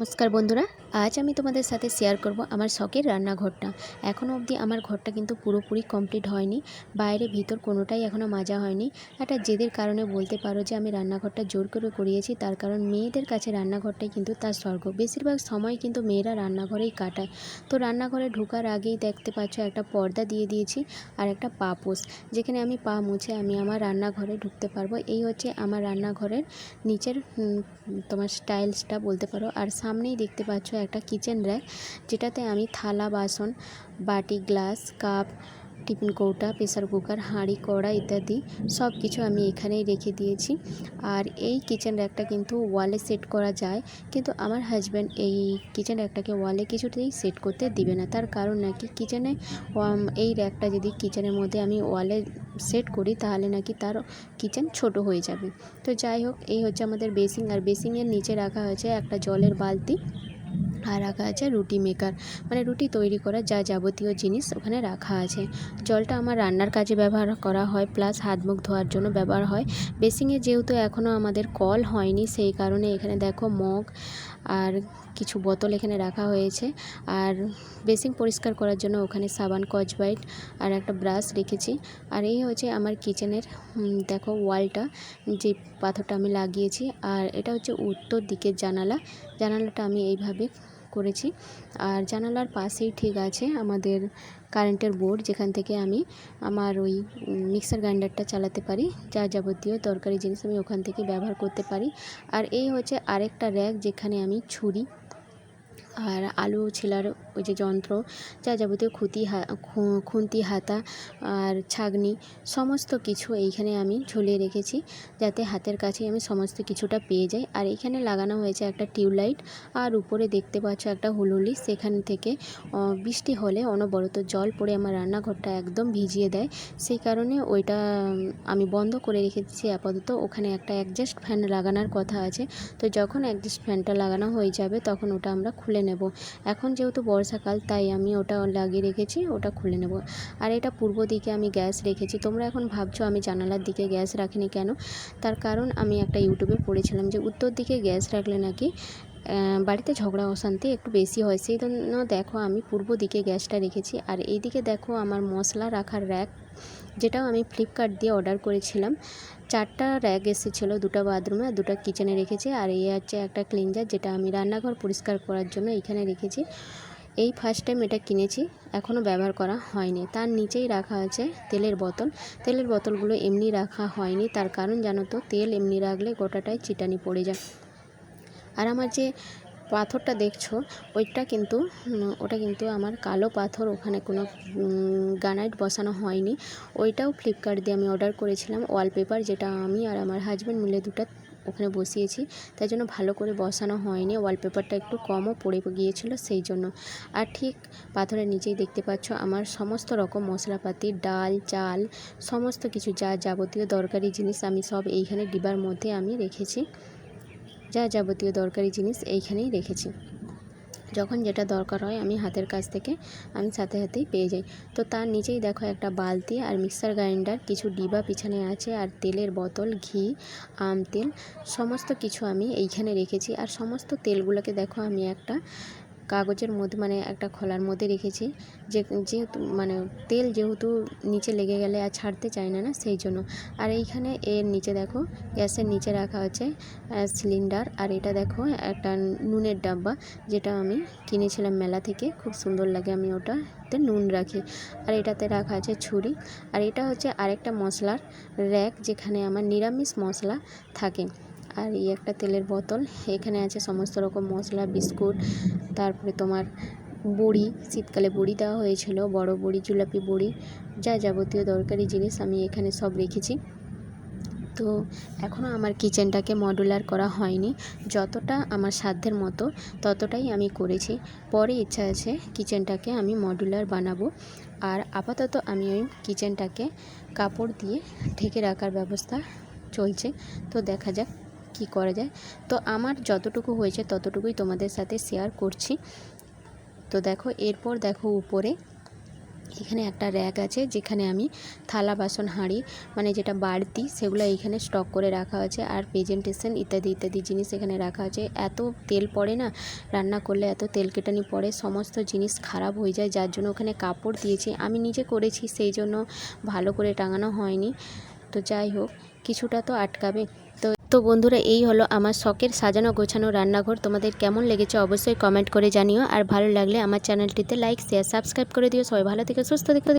নমস্কার বন্ধুরা। আজ আমি তোমাদের সাথে শেয়ার করব আমার শখের রান্নাঘরটা। এখনও অবধি আমার ঘরটা কিন্তু পুরোপুরি কমপ্লিট হয়নি। বাইরে ভিতর কোনোটাই এখনও মাজা হয়নি। একটা জেদের কারণে বলতে পারো যে আমি রান্নাঘরটা জোর করে করিয়েছি, তার কারণ মেয়েদের কাছে রান্নাঘরটাই কিন্তু তার স্বর্গ। বেশিরভাগ সময় কিন্তু মেয়েরা রান্নাঘরেই কাটায়। তো রান্নাঘরে ঢোকার আগেই দেখতে পাচ্ছ একটা পর্দা দিয়ে দিয়েছি আর একটা পাপোস যেখানে আমি পা মুছে আমি আমার রান্নাঘরে ঢুকতে পারব। এই হচ্ছে আমার রান্নাঘরের নিচের তোমার স্টাইলসটা বলতে পারো। আর সামনেই দেখতে পাচ্ছ একটা কিচেন র্যাক যেটাতে আমি থালা, বাসন, বাটি গ্লাস কাপ টিফিন কৌটা প্রেসার কুকার হাঁড়ি, কড়া ইত্যাদি সব কিছু আমি এখানেই রেখে দিয়েছি। আর এই কিচেন র্যাকটা কিন্তু ওয়ালে সেট করা যায়, কিন্তু আমার হাজব্যান্ড এই কিচেন র্যাকটাকে ওয়ালে কিছুতেই সেট করতে দিবে না। তার কারণ নাকি কিচেনে এই র্যাকটা যদি কিচেনের মধ্যে আমি ওয়ালে সেট করি, তাহলে নাকি তার কিচেন ছোট হয়ে যাবে। তো যাই হোক, এই হচ্ছে আমাদের বেসিং আর বেসিংয়ের নিচে রাখা হয়েছে একটা জলের বালতি। আর রাখা আছে রুটি মেকার। মানে রুটি তৈরি করার যা যাবতীয় জিনিস ওখানে রাখা আছে। জলটা আমার রান্নার কাজে ব্যবহার করা হয় প্লাস হাত মুখ ধোয়ার জন্য ব্যবহার হয়। বেসিংয়ে যেহেতু এখনও আমাদের কল হয়নি, সেই কারণে এখানে দেখো মগ কিছু বোতল এখানে রাখা হয়েছে। আর বেসিন পরিষ্কার করার জন্য ওখানে সাবান, কচবাইট আর একটা ব্রাশ রেখেছি। আর এই হচ্ছে আমার কিচেনের দেখো ওয়ালটা, যে পাথরটা আমি লাগিয়েছি। আর এটা হচ্ছে উত্তর দিকের জানালা। জানালাটা আমি এইভাবে করেছি। আর জানালার পাশেই ঠিক আছে আমাদের কারেন্টের বোর্ড, যেখান থেকে আমি আমার ওই মিক্সার গ্রাইন্ডারটা চালাতে পারি, যা যাবতীয় তরকারি জিনিস আমি ওখান থেকে ব্যবহার করতে পারি। আর এই হচ্ছে আরেকটা র্যাক যেখানে আমি ছুরি। আর আলু ছিলার ওই যে যন্ত্র, যা যাবতীয় খুঁতি খুন্তি, হাতা আর ছাগনি সমস্ত কিছু এইখানে আমি ঝুলিয়ে রেখেছি যাতে হাতের কাছেই আমি সমস্ত কিছুটা পেয়ে যাই। আর এখানে লাগানো হয়েছে একটা টিউবলাইট আর উপরে দেখতে পাচ্ছ একটা হুলুলি। সেখান থেকে বৃষ্টি হলে অনবরত জল পড়ে আমার রান্নাঘরটা একদম ভিজিয়ে দেয়। সেই কারণে ওইটা আমি বন্ধ করে রেখেছি আপাতত। ওখানে একটা অ্যাডজাস্ট ফ্যান লাগানোর কথা আছে। তো যখন অ্যাডজাস্ট ফ্যানটা লাগানো হয়ে যাবে, তখন ওটা আমরা খুলে নেব। এখন যেহেতু বর্ষাকাল, তাই আমি ওটা লাগিয়ে রেখেছি, ওটা খুলে নেব। আর এটা পূর্ব দিকে আমি গ্যাস রেখেছি। তোমরা এখন ভাবছ আমি জানালার দিকে গ্যাস রাখিনি কেন? তার কারণ আমি একটা ইউটিউবে পড়েছিলাম যে উত্তর দিকে গ্যাস রাখলে নাকি বাড়িতে ঝগড়া অশান্তি একটু বেশি হয়, সেই জন্য দেখো আমি পূর্ব দিকে গ্যাসটা রেখেছি। আর এইদিকে দেখো আমার মশলা রাখার র্যাক যেটাও আমি ফ্লিপকার্ট দিয়ে অর্ডার করেছিলাম। চারটা র্যাক এসেছিল, দুটো বাথরুমে আর দুটো কিচেনে রেখেছি। আর এই হচ্ছে একটা ক্লিনজার যেটা আমি রান্নাঘর পরিষ্কার করার জন্য এখানে রেখেছি। এই ফার্স্ট টাইম এটা কিনেছি এখনও ব্যবহার করা হয়নি। তার নিচেই রাখা আছে তেলের বোতল। তেলের বোতলগুলো এমনি রাখা হয়নি, তার কারণ জানো তো, তেল এমনি রাখলে গোটাটাই চিটানি পড়ে যায়। আর আমার যে পাথরটা দেখছ, ওইটা কিন্তু ওটা কিন্তু আমার কালো পাথর ওখানে কোনো গ্রানাইট বসানো হয়নি। ওইটাও ফ্লিপকার্ট দিয়ে আমি অর্ডার করেছিলাম। ওয়ালপেপার যেটা আমি আর আমার হাজব্যান্ড মিলে দুটো ওখানে বসিয়েছি, তাই জন্য ভালো করে বসানো হয়নি। ওয়ালপেপারটা একটু কমও পড়ে গিয়েছিল, সেই জন্য। আর ঠিক পাথরের নিচেই দেখতে পাচ্ছ, আমার সমস্ত রকম মশলাপাতি, ডাল, চাল, সমস্ত কিছু যা যাবতীয় দরকারি জিনিস আমি সব এইখানে ডিবার মধ্যে আমি রেখেছি। যা যাবতীয় দরকারি জিনিস এইখানেই রেখেছি। যখন যেটা দরকার হয় আমি হাতের কাছ থেকে, আমি সাথে সাথেই পেয়ে যাই। তো তার নিচেই দেখো একটা বালতি আর মিক্সার গ্রাইন্ডার, কিছু ডিবা পিছনে আছে আর তেলের বোতল, ঘি, আম, তেল, সমস্ত কিছু আমি এইখানে রেখেছি। আর সমস্ত তেলগুলোকে দেখো আমি একটা কাগজের মধ্যে মানে একটা খোলার মধ্যে রেখেছি। যে, যেহেতু মানে তেল যেহেতু নিচে লেগে গেলে আর ছাড়তে চায় না না, সেই জন্য। আর এইখানে এর নিচে দেখো, গ্যাসের নিচে রাখা আছে সিলিন্ডার আর এটা দেখো, একটা নুনের ডাব্বা, যেটা আমি কিনেছিলাম মেলা থেকে। খুব সুন্দর লাগে, আমি ওটাতে নুন রাখি। আর এটাতে রাখা আছে ছুরি। আর এটা হচ্ছে আরেকটা মশলার র্যাক, যেখানে আমার নিরামিষ মশলা থাকে। আর এই একটা তেলের বোতল। এখানে আছে সমস্ত রকম মশলা, বিস্কুট, তারপরে তোমার বড়ি, শীতকালে বড়ি দেওয়া হয়েছিল, বড় বড়ি, জুলাপি বড়ি, যা যাবতীয় দরকারি জিনিস আমি এখানে সব রেখেছি। তো এখনও আমার কিচেনটাকে মডুলার করা হয়নি। যতটা আমার সাধ্যের মতো ততটাই আমি করেছি। পরে ইচ্ছা আছে কিচেনটাকে আমি মডুলার বানাবো। আর আপাতত আমি ওই কিচেনটাকে কাপড় দিয়ে ঢেকে রাখার ব্যবস্থা চলছে। তো দেখা যাক কি করা যায়। তো আমার যতটুকু হয়েছে ততটুকুই তোমাদের সাথে শেয়ার করছি। তো দেখো, এরপর দেখো উপরে এখানে একটা র্যাক আছে যেখানে আমি থালা, বাসন, হাঁড়ি মানে যেটা বাড়তি সেগুলো এইখানে স্টক করে রাখা আছে আর প্রেজেন্টেশন ইত্যাদি ইত্যাদি জিনিস এখানে রাখা আছে। এত তেল পড়ে না, রান্না করলে এত তেল কেটানি পড়ে, সমস্ত জিনিস খারাপ হয়ে যায়, যার জন্য ওখানে কাপড় দিয়েছি। আমি নিজে করেছি, সেই জন্য ভালো করে টাঙানো হয়নি। তো যাই হোক, কিছুটা তো আটকাবে। তো তো বন্ধুরা, এই হলো আমার শখের সাজানো গোছানো রান্নাঘর। তোমাদের কেমন লেগেছে অবশ্যই কমেন্ট করে জানিও। আর ভালো লাগলে আমার চ্যানেলটিতে লাইক শেয়ার সাবস্ক্রাইব করে দিও। সবাই ভালো থেকে, সুস্থ থেকে।